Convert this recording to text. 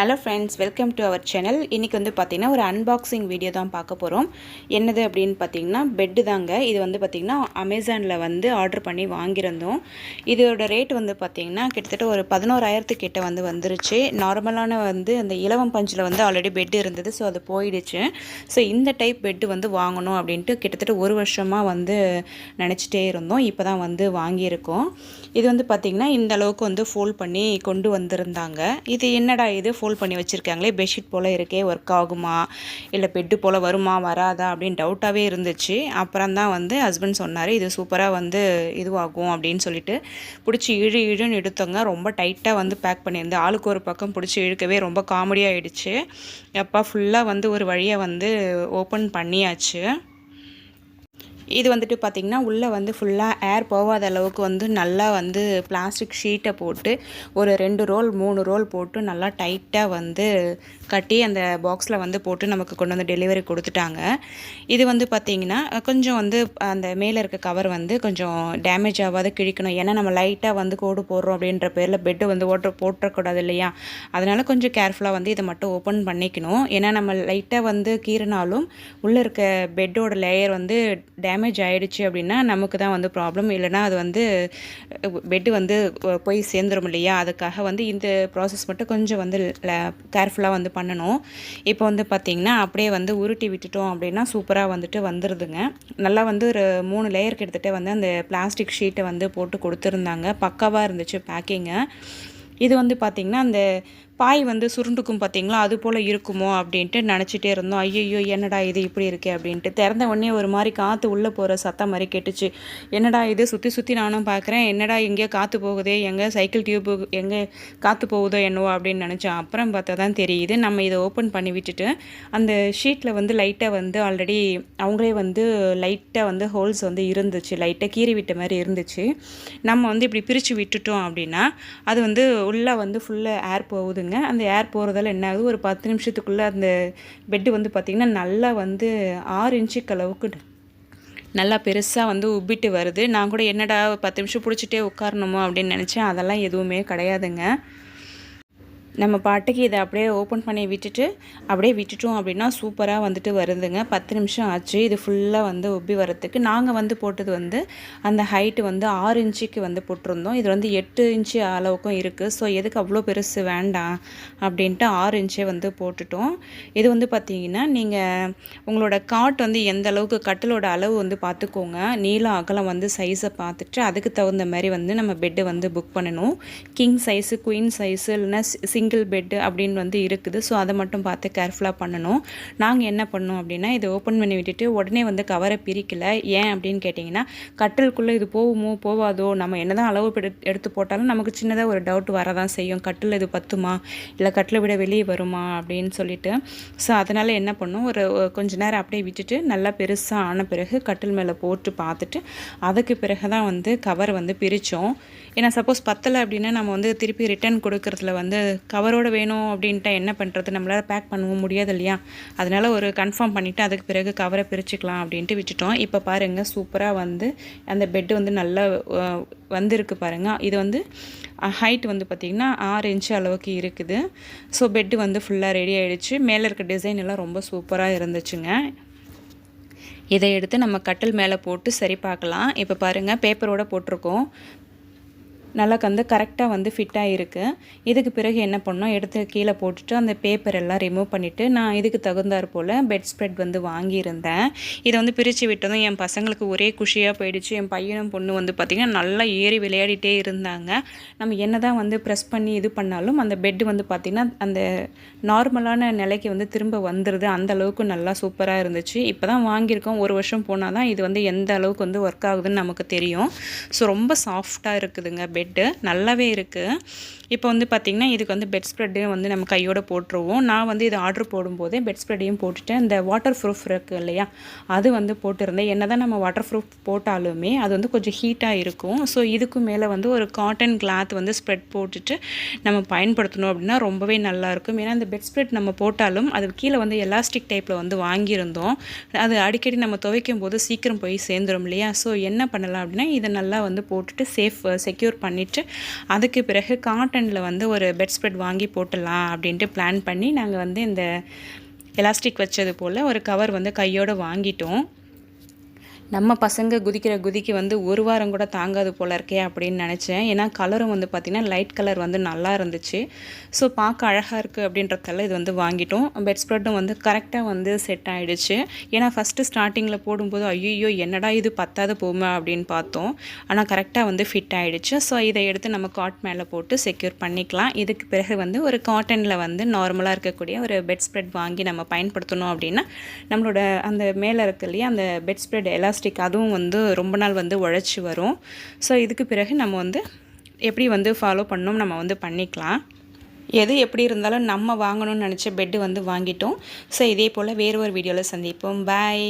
Hello friends welcome to our channel இன்றைக்கி வந்து பார்த்திங்கன்னா ஒரு அன்பாக்சிங் வீடியோ தான் பார்க்க போகிறோம் என்னது அப்படின்னு பார்த்தீங்கன்னா பெட்டு தாங்க. இது வந்து பார்த்திங்கன்னா அமேசானில் வந்து ஆர்டர் பண்ணி வாங்கியிருந்தோம். இதோட ரேட் வந்து பார்த்திங்கன்னா கிட்டத்தட்ட ஒரு பதினோராயிரத்துக்கிட்ட வந்து வந்துருச்சு. நார்மலான வந்து அந்த இலவம் பஞ்சில் வந்து ஆல்ரெடி பெட் இருந்தது. ஸோ அது போயிடுச்சு. ஸோ இந்த டைப் பெட்டு வந்து வாங்கணும் அப்படின்ட்டு கிட்டத்தட்ட ஒரு வருஷமாக வந்து நினச்சிட்டே இருந்தோம். இப்போ தான் வந்து வாங்கியிருக்கோம். இது வந்து பார்த்திங்கன்னா இந்த அளவுக்கு வந்து ஃபோல்ட் பண்ணி கொண்டு வந்திருந்தாங்க. இது என்னடா இது? ஃபோல்ட் பண்ணி வச்சுருக்காங்களே பெட்ஷீட் போல் இருக்கே ஒர்க் ஆகுமா இல்லை பெட்டு போல் வருமா வராதா அப்படின்னு டவுட்டாகவே இருந்துச்சு. அப்புறம் தான் வந்து ஹஸ்பண்ட் சொன்னார் இது சூப்பராக வந்து இதுவாகும் அப்படின்னு சொல்லிட்டு. பிடிச்சி இழு இழுன்னு எடுத்தோங்க ரொம்ப டைட்டாக வந்து பேக் பண்ணியிருந்தேன் ஆளுக்கு ஒரு பக்கம் பிடிச்சி இழுக்கவே ரொம்ப காமெடியாகிடுச்சு அப்பா ஃபுல்லாக வந்து ஒரு வழியாக வந்து ஓப்பன் பண்ணியாச்சு. இது வந்துட்டு பார்த்திங்கன்னா உள்ளே வந்து ஃபுல்லாக ஏர் போகாத அளவுக்கு வந்து நல்லா வந்து பிளாஸ்டிக் ஷீட்டை போட்டு ஒரு ரெண்டு ரோல் மூணு ரோல் போட்டு நல்லா டைட்டாக வந்து கட்டி அந்த பாக்ஸில் வந்து போட்டு நமக்கு கொண்டு வந்து டெலிவரி கொடுத்துட்டாங்க. இது வந்து பார்த்திங்கன்னா கொஞ்சம் வந்து அந்த மேலே இருக்க கவர் வந்து கொஞ்சம் டேமேஜ் ஆகாத கிழிக்கணும். ஏன்னா நம்ம லைட்டாக வந்து கோடு போடுறோம் அப்படின்ற பேரில் பெட்டு வந்து ஓட்ட போட்டுறக்கூடாது இல்லையா? அதனால் கொஞ்சம் கேர்ஃபுல்லாக வந்து இதை மட்டும் ஓப்பன் பண்ணிக்கணும். ஏன்னா நம்ம லைட்டாக வந்து கீறினாலும் உள்ளே இருக்க பெட்டோட லேயர் வந்து டேமேஜ் ஆகிடுச்சு அப்படின்னா நமக்கு தான் வந்து ப்ராப்ளம் இல்லைனா அது வந்து பெட்டு வந்து போய் சேர்ந்துடும் இல்லையா? அதுக்காக வந்து இந்த ப்ராசஸ் மட்டும் கொஞ்சம் வந்து கேர்ஃபுல்லாக வந்து பண்ணணும். இப்போ வந்து பார்த்திங்கன்னா அப்படியே வந்து உருட்டி விட்டுட்டோம் அப்படின்னா சூப்பராக வந்துட்டு வந்துடுதுங்க நல்லா வந்து ஒரு மூணு லேயர் கிட்டத்தட்ட வந்து அந்த பிளாஸ்டிக் ஷீட்டை வந்து போட்டு கொடுத்துருந்தாங்க. பக்காவாக இருந்துச்சு பேக்கிங்கு இது வந்து பார்த்திங்கன்னா அந்த பாய் வந்து சுருண்டுக்கும் பார்த்தீங்களா? அது போல் இருக்குமோ? அப்படின்ட்டு நினச்சிட்டே இருந்தோம். ஐயோ என்னடா இது இப்படி இருக்கே அப்படின்ட்டு. திறந்த உடனே ஒரு மாதிரி காற்று உள்ளே போகிற சத்தம் மாதிரி கேட்டுச்சு. என்னடா இது? சுற்றி சுற்றி நானும் பார்க்குறேன். என்னடா எங்கேயோ காற்று போகுதே? எங்கே சைக்கிள் டியூப்பு எங்கே காற்று போகுதோ என்னவோ அப்படின்னு நினச்சேன் அப்புறம் பார்த்தா தான் தெரியுது. நம்ம இதை ஓப்பன் பண்ணி விட்டுட்டு அந்த ஷீட்டில் வந்து லைட்டாக வந்து ஆல்ரெடி அவங்களே வந்து லைட்டாக வந்து ஹோல்ஸ் வந்து இருந்துச்சு. லைட்டாக கீறி விட்ட மாதிரி இருந்துச்சு. நம்ம வந்து இப்படி பிரித்து விட்டுட்டோம் அப்படின்னா அது வந்து உள்ளே வந்து ஃபுல்லாக ஏர் போகுதுங்க. பாருங்கள் அந்த ஏர் போகிறதால என்ன ஆகுது? ஒரு பத்து நிமிஷத்துக்குள்ளே அந்த பெட்டு வந்து பார்த்திங்கன்னா நல்லா வந்து ஆறு இன்ச்சுக்கு அளவுக்கு நல்லா பெருசாக வந்து உப்பிட்டு வருது. நான் கூட என்னடா பத்து நிமிஷம் பிடிச்சிட்டே உட்காரணுமோ அப்படின்னு நினச்சேன். அதெல்லாம் எதுவுமே கிடையாதுங்க. நம்ம பாட்டுக்கு இதை அப்படியே ஓப்பன் பண்ணி விட்டுட்டு அப்படியே விட்டுட்டோம் அப்படின்னா சூப்பராக வந்துட்டு வருதுங்க. பத்து நிமிஷம் ஆச்சு. இது ஃபுல்லாக வந்து உப்பி வரத்துக்கு நாங்கள் வந்து போட்டது வந்து அந்த ஹைட்டு வந்து ஆறு இன்ச்சுக்கு வந்து போட்டிருந்தோம். இது வந்து எட்டு இன்ச்சு அளவுக்கும் இருக்குது ஸோ எதுக்கு அவ்வளோ பெருசு வேண்டாம் அப்படின்ட்டு ஆறு இன்ச்சே வந்து போட்டுட்டோம். இது வந்து பார்த்திங்கன்னா நீங்கள் உங்களோட காட் வந்து எந்த அளவுக்கு கட்டிலோட அளவு வந்து பார்த்துக்கோங்க. நீளம் அகலம் வந்து சைஸை பார்த்துட்டு அதுக்கு தகுந்த மாதிரி வந்து நம்ம பெட்டு வந்து புக் பண்ணணும். கிங் சைஸு குயின் சைஸு இல்லைன்னா சிங்கிள் பெட்டு அப்படின்னு வந்து இருக்குது. ஸோ அதை மட்டும் பார்த்து கேர்ஃபுல்லாக பண்ணணும். நாங்கள் என்ன பண்ணோம் அப்படின்னா இதை ஓப்பன் பண்ணி விட்டுட்டு உடனே வந்து கவரை பிரிக்கலை. ஏன் அப்படின்னு கேட்டிங்கன்னா கட்டிலுக்குள்ளே இது போகுமோ போவாதோ நம்ம என்ன தான் அளவு எடுத்து போட்டாலும் நமக்கு சின்னதாக ஒரு டவுட் வரதான் செய்யும். கட்டில் இது பத்துமா? இல்லை கட்டில் விட வெளியே வருமா? அப்படின்னு சொல்லிட்டு. ஸோ அதனால் என்ன பண்ணோம்? ஒரு கொஞ்ச நேரம் அப்படியே விட்டுட்டு நல்லா பெருசாக ஆன பிறகு கட்டில் மேலே போட்டு பார்த்துட்டு அதுக்கு பிறகு தான் வந்து கவர் வந்து பிரித்தோம் ஏன்னா சப்போஸ் பத்தலை அப்படின்னா நம்ம வந்து திருப்பி ரிட்டர்ன் கொடுக்குறதுல வந்து கவரோடு வேணும் அப்படின்ட்டு என்ன பண்ணுறது நம்மளால் பேக் பண்ணவும் முடியாது இல்லையா? அதனால் ஒரு கன்ஃபார்ம் பண்ணிவிட்டு அதுக்கு பிறகு கவரை பிரிச்சுக்கலாம் அப்படின்ட்டு விட்டுட்டோம். இப்போ பாருங்கள் சூப்பராக வந்து அந்த பெட்டு வந்து நல்லா வந்திருக்கு பாருங்கள் இது வந்து ஹைட் வந்து பார்த்திங்கன்னா ஆறு இன்ச்சு அளவுக்கு இருக்குது. ஸோ பெட்டு வந்து ஃபுல்லாக ரெடி ஆகிடுச்சு மேலே இருக்க டிசைன் எல்லாம் ரொம்ப சூப்பராக இருந்துச்சுங்க. இதை எடுத்து நம்ம கட்டில் மேலே போட்டு சரி பார்க்கலாம். இப்போ பாருங்கள் பேப்பரோடு போட்டிருக்கோம். நல்லா வந்து கரெக்டாக வந்து ஃபிட்டாக இருக்குது இதுக்கு பிறகு என்ன பண்ணோம்? எடுத்து கீழே போட்டுட்டு அந்த பேப்பர் எல்லாம் ரிமூவ் பண்ணிவிட்டு நான் இதுக்கு தகுந்தாற் போல் பெட் ஸ்ப்ரெட் வந்து வாங்கியிருந்தேன். இதை வந்து பிரித்து விட்டதும் என் பசங்களுக்கு ஒரே குஷியாக போயிடுச்சு. என் பையனும் பொண்ணு வந்து பார்த்திங்கன்னா நல்லா ஏறி விளையாடிட்டே இருந்தாங்க. நம்ம என்ன தான் வந்து ப்ரெஸ் பண்ணி இது பண்ணாலும் அந்த பெட்டு வந்து பார்த்திங்கன்னா அந்த நார்மலான நிலைக்கு வந்து திரும்ப வந்துடுது அந்த அளவுக்கு நல்லா சூப்பராக இருந்துச்சு. இப்போ தான் வாங்கியிருக்கோம். ஒரு வருஷம் போனால் தான் இது வந்து எந்த அளவுக்கு வந்து ஒர்க் ஆகுதுன்னு நமக்கு தெரியும். ஸோ ரொம்ப சாஃப்டாக இருக்குதுங்க பெட் பெட்டு நல்லாவே இருக்குது இப்போ வந்து பார்த்திங்கன்னா இதுக்கு வந்து பெட் ஸ்ப்ரெட்டையும் வந்து நம்ம கையோடு போட்டுருவோம். நான் வந்து இது ஆர்டர் போடும்போதே பெட் ஸ்ப்ரெட்டையும் போட்டுட்டேன் இந்த வாட்டர் ப்ரூஃப் இருக்குது இல்லையா? அது வந்து போட்டிருந்தேன். என்ன தான் நம்ம வாட்டர் ப்ரூஃப் போட்டாலுமே அது வந்து கொஞ்சம் ஹீட்டாக இருக்கும். ஸோ இதுக்கு மேலே வந்து ஒரு காட்டன் கிளாத் வந்து ஸ்ப்ரெட் போட்டுட்டு நம்ம பயன்படுத்தணும் அப்படின்னா ரொம்பவே நல்லாயிருக்கும் ஏன்னா அந்த பெட் ஸ்ப்ரெட் நம்ம போட்டாலும் அது கீழே வந்து எலாஸ்டிக் டைப்பில் வந்து வாங்கியிருந்தோம். அது அடிக்கடி நம்ம துவைக்கும் போது சீக்கிரம் போய் சேர்ந்துடும் இல்லையா? ஸோ என்ன பண்ணலாம் அப்படின்னா இதை நல்லா வந்து போட்டுட்டு சேஃப் செக்யூர் பண்ணிவிட்டு அதுக்கு பிறகு காட்டன் காட்டனில் வந்து ஒரு பெட் ஸ்ப்ரெட் வாங்கி போட்டுடலாம் அப்படின்ட்டு பிளான் பண்ணி நாங்கள் வந்து இந்த எலாஸ்டிக் வச்சது போல் ஒரு கவர் வந்து கையோடு வாங்கிட்டோம். நம்ம பசங்க குதிக்கிற குதிக்கு வந்து ஒரு வாரம் கூட தாங்காது போல இருக்கே அப்படின்னு நினச்சேன். ஏன்னா கலரும் வந்து பார்த்திங்கன்னா லைட் கலர் வந்து நல்லா இருந்துச்சு. ஸோ பார்க்க அழகாக இருக்குது அப்படின்றதால இது வந்து வாங்கிட்டோம். பெட் ஸ்ப்ரெட்டும் வந்து கரெக்டாக வந்து செட் ஆகிடுச்சு ஏன்னா ஃபஸ்ட்டு ஸ்டார்டிங்கில் போடும்போது ஐயோ என்னடா இது பத்தாது போமா அப்படின்னு பார்த்தோம். ஆனால் கரெக்டாக வந்து ஃபிட் ஆகிடுச்சு ஸோ இதை எடுத்து நம்ம காட் மேலே போட்டு செக்யூர் பண்ணிக்கலாம். இதுக்கு பிறகு வந்து ஒரு காட்டனில் வந்து நார்மலாக இருக்கக்கூடிய ஒரு பெட் ஸ்ப்ரெட் வாங்கி நம்ம பயன்படுத்தணும் அப்படின்னா நம்மளோட அந்த மேலே இருக்கு இல்லையா அந்த பெட் ஸ்ப்ரெட் எல்லாம் எலாஸ்டிக் அதுவும் வந்து ரொம்ப நாள் வந்து உழைச்சி வரும். ஸோ இதுக்கு பிறகு நம்ம வந்து எப்படி வந்து ஃபாலோ பண்ணோம் நம்ம வந்து பண்ணிக்கலாம். எது எப்படி இருந்தாலும் நம்ம வாங்கணும்னு நினச்ச பெட்டு வந்து வாங்கிட்டோம். ஸோ இதே போல் வேறு ஒரு வீடியோவில் சந்திப்போம். பாய்